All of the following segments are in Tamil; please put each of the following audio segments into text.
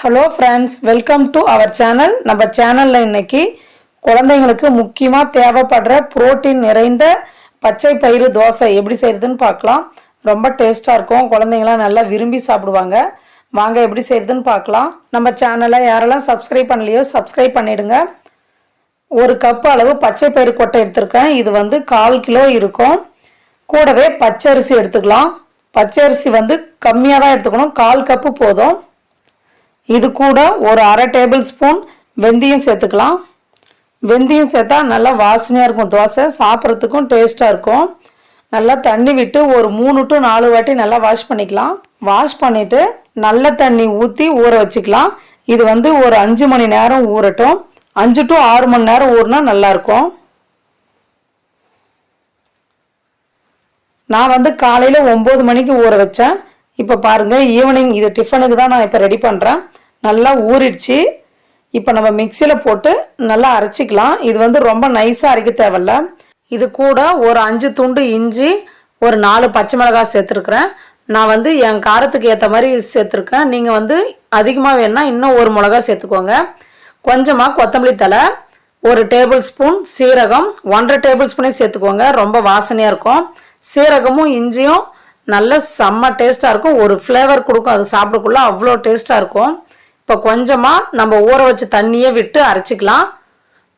Hello friends welcome to our channel நம்ம சேனலில் இன்னைக்கு குழந்தைங்களுக்கு முக்கியமாக தேவைப்படுற புரோட்டீன் நிறைந்த பச்சை பயிறு தோசை எப்படி செய்கிறதுன்னு பார்க்கலாம். ரொம்ப டேஸ்ட்டாக இருக்கும். குழந்தைங்களாம் நல்லா விரும்பி சாப்பிடுவாங்க. வாங்க எப்படி செய்கிறதுன்னு பார்க்கலாம். நம்ம சேனலை யாரெல்லாம் சப்ஸ்கிரைப் பண்ணலையோ சப்ஸ்கிரைப் பண்ணிவிடுங்க ஒரு கப் அளவு பச்சை பயிறு கொட்டை எடுத்திருக்கேன். இது வந்து கால் கிலோ இருக்கும். கூடவே பச்சரிசி எடுத்துக்கலாம். பச்சரிசி வந்து கம்மியாக தான் எடுத்துக்கணும். கால் கப்பு போதும். இது கூட ஒரு அரை டேபிள் ஸ்பூன் வெந்தயம் சேர்த்துக்கலாம். வெந்தயம் சேர்த்தா நல்லா வாசனையாக இருக்கும் தோசை. சாப்பிட்றதுக்கும் டேஸ்ட்டாக இருக்கும். நல்லா தண்ணி விட்டு ஒரு மூணு டு நாலு வாட்டி நல்லா வாஷ் பண்ணிக்கலாம். வாஷ் பண்ணிவிட்டு நல்ல தண்ணி ஊற்றி ஊற வச்சுக்கலாம். இது வந்து ஒரு அஞ்சு மணி நேரம் ஊறட்டும். அஞ்சு டு ஆறு மணி நேரம் ஊறினா நல்லாயிருக்கும் நான் வந்து காலையில் ஒம்பது மணிக்கு ஊற வச்சேன். இப்போ பாருங்கள் ஈவினிங் இது டிஃபனுக்கு தான் நான் இப்போ ரெடி பண்ணுறேன் நல்லா ஊறிடுச்சு. இப்போ நம்ம மிக்சியில் போட்டு நல்லா அரைச்சிக்கலாம். இது வந்து ரொம்ப நைஸாக அரைக்க தேவையில்ல. இது கூட ஒரு அஞ்சு துண்டு இஞ்சி ஒரு நாலு பச்சை மிளகாய் சேர்த்துருக்குறேன். நான் வந்து என் காரத்துக்கு ஏற்ற மாதிரி சேர்த்துருக்கேன். நீங்கள் வந்து அதிகமாக வேணா இன்னும் ஒரு மிளகா சேர்த்துக்கோங்க. கொஞ்சமாக கொத்தமல்லி தழை ஒரு டேபிள் ஸ்பூன் சீரகம் ஒன்றரை டேபிள் ஸ்பூனே சேர்த்துக்கோங்க. ரொம்ப வாசனையாக இருக்கும். சீரகமும் இஞ்சியும் நல்ல செம்ம டேஸ்ட்டாக இருக்கும். ஒரு ஃப்ளேவர் கொடுக்கும். அது சாப்பிடக்குள்ள அவ்வளோ டேஸ்ட்டாக இருக்கும். இப்போ கொஞ்சமாக நம்ம ஊற வச்ச தண்ணியே விட்டு அரைச்சிக்கலாம்.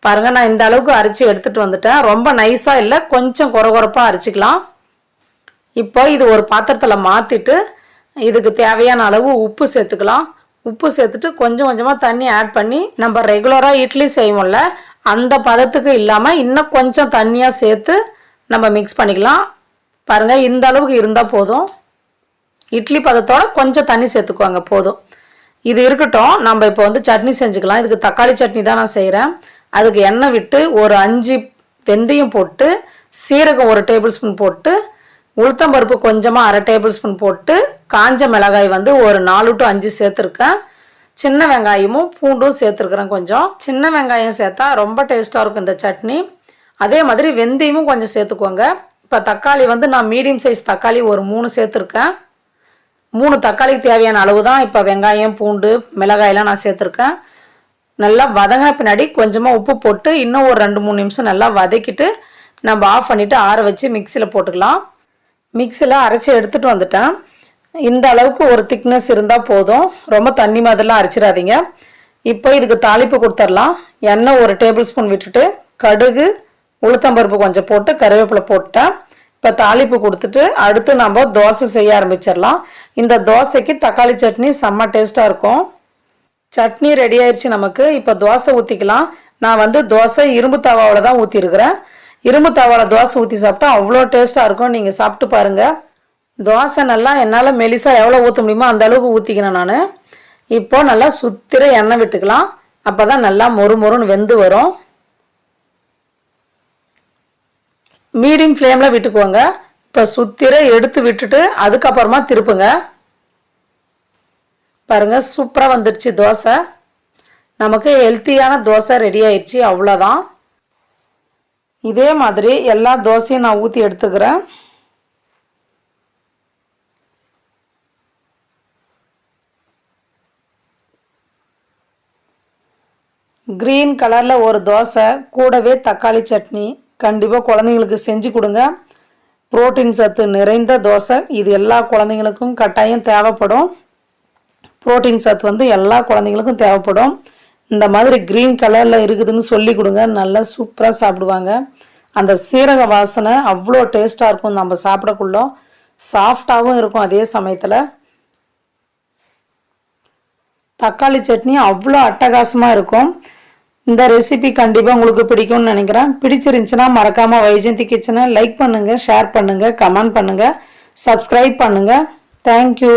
பாருங்கள் நான் இந்த அளவுக்கு அரைச்சி எடுத்துகிட்டு வந்துட்டேன். ரொம்ப நைஸாக இல்லை கொஞ்சம் குறகுறப்பாக அரைச்சிக்கலாம். இப்போ இது ஒரு பாத்திரத்தில் மாற்றிட்டு இதுக்கு தேவையான அளவு உப்பு சேர்த்துக்கலாம். உப்பு சேர்த்துட்டு கொஞ்சம் கொஞ்சமாக தண்ணி ஆட் பண்ணி நம்ம ரெகுலராக இட்லி செய்வோம்ல அந்த பதத்துக்கு இல்லாமல் இன்னும் கொஞ்சம் தண்ணியாக சேர்த்து நம்ம மிக்ஸ் பண்ணிக்கலாம். பாருங்கள் இந்த அளவுக்கு இருந்தால் போதும். இட்லி பதத்தோட கொஞ்சம் தண்ணி சேர்த்துக்குவாங்க போதும். இது இருக்கட்டும் நம்ம இப்போ வந்து சட்னி செஞ்சுக்கலாம். இதுக்கு தக்காளி சட்னி தான் நான் செய்கிறேன் அதுக்கு எண்ணெய் விட்டு ஒரு அஞ்சு வெந்தயம் போட்டு சீரகம் ஒரு டேபிள் ஸ்பூன் போட்டு உளுத்தம்பருப்பு கொஞ்சமாக அரை டேபிள் ஸ்பூன் போட்டு காஞ்ச மிளகாய் வந்து ஒரு நாலு டு அஞ்சு சேர்த்துருக்கேன். சின்ன வெங்காயமும் பூண்டும் சேர்த்துருக்குறேன் கொஞ்சம். சின்ன வெங்காயம் சேர்த்தா ரொம்ப டேஸ்ட்டாக இருக்கும் இந்த சட்னி. அதே மாதிரி வெந்தயமும் கொஞ்சம் சேர்த்துக்கோங்க. இப்போ தக்காளி வந்து நான் மீடியம் சைஸ் தக்காளி ஒரு மூணு சேர்த்துருக்கேன். மூணு தக்காளிக்கு தேவையான அளவு தான் இப்போ வெங்காயம் பூண்டு மிளகாயெல்லாம் நான் சேர்த்துருக்கேன். நல்லா வதங்கின பின்னாடி கொஞ்சமாக உப்பு போட்டு இன்னும் ஒரு ரெண்டு மூணு நிமிஷம் நல்லா வதக்கிட்டு நம்ம ஆஃப் பண்ணிவிட்டு ஆற வச்சு மிக்சியில் போட்டுக்கலாம். மிக்சியில் அரைச்சி எடுத்துகிட்டு வந்துட்டேன். இந்த அளவுக்கு ஒரு திக்னஸ் இருந்தால் போதும். ரொம்ப தண்ணி மாதிரிலாம் அரைச்சிடாதீங்க. இப்போ இதுக்கு தாளிப்பு கொடுத்துடலாம். எண்ணெய் ஒரு டேபிள் ஸ்பூன் விட்டுட்டு கடுகு உளுத்தம்பருப்பு கொஞ்சம் போட்டு கருவேப்பிலை போட்டால் இப்போ தாளிப்பு கொடுத்துட்டு அடுத்து நம்ம தோசை செய்ய ஆரம்பிச்சிடலாம். இந்த தோசைக்கு தக்காளி சட்னி செம்ம டேஸ்ட்டாக இருக்கும். சட்னி ரெடி ஆயிடுச்சு நமக்கு. இப்போ தோசை ஊற்றிக்கலாம் நான் வந்து தோசை இரும்பு தவாவில் தான் ஊற்றிருக்கிறேன் இரும்பு தவாவில் தோசை ஊற்றி சாப்பிட்டா அவ்வளோ டேஸ்ட்டாக இருக்கும். நீங்கள் சாப்பிட்டு பாருங்கள் தோசை நல்லா என்னால் மெலிசாக எவ்வளோ ஊற்ற முடியுமோ அந்த அளவுக்கு ஊற்றிக்கினேன் நான். இப்போ நல்லா சுத்திர எண்ணெய் விட்டுக்கலாம். அப்போ தான் நல்லா மொறு மொறுன்னு வெந்து வரும். மீடியம் ஃப்ளேமில் விட்டுக்குவோங்க இப்போ சுத்திர எடுத்து விட்டுட்டு அதுக்கப்புறமா திருப்புங்க. பாருங்கள் சூப்பராக வந்துடுச்சு தோசை. நமக்கு ஹெல்த்தியான தோசை ரெடி ஆயிடுச்சு அவ்வளோதான் இதே மாதிரி எல்லா தோசையும் நான் ஊற்றி எடுத்துக்கிறேன். க்ரீன் கலரில் ஒரு தோசை கூடவே தக்காளி சட்னி. கண்டிப்பாக குழந்தைங்களுக்கு செஞ்சு கொடுங்க. புரோட்டீன் சத்து நிறைந்த தோசை. இது எல்லா குழந்தைங்களுக்கும் கட்டாயம் தேவைப்படும். புரோட்டீன் சத்து வந்து எல்லா குழந்தைங்களுக்கும் தேவைப்படும். இந்த மாதிரி க்ரீன் கலரில் இருக்குதுன்னு சொல்லி கொடுங்க. நல்லா சூப்பராக சாப்பிடுவாங்க. அந்த சீரக வாசனை அவ்வளோ டேஸ்ட்டாக இருக்கும். நம்ம சாப்பிடக்குள்ள சாஃப்டாகவும் இருக்கும் அதே சமயத்தில். தக்காளி சட்னி அவ்வளோ அட்டகாசமாக இருக்கும். இந்த ரெசிபி கண்டிப்பாக உங்களுக்கு பிடிக்கும்னு நினைக்கிறேன். பிடிச்சிருந்துச்சுன்னா மறக்காமல் வைஜெயந்தி கிச்சனை லைக் பண்ணுங்கள் ஷேர் பண்ணுங்கள் கமெண்ட் பண்ணுங்கள் சப்ஸ்கிரைப் பண்ணுங்கள் தேங்க்யூ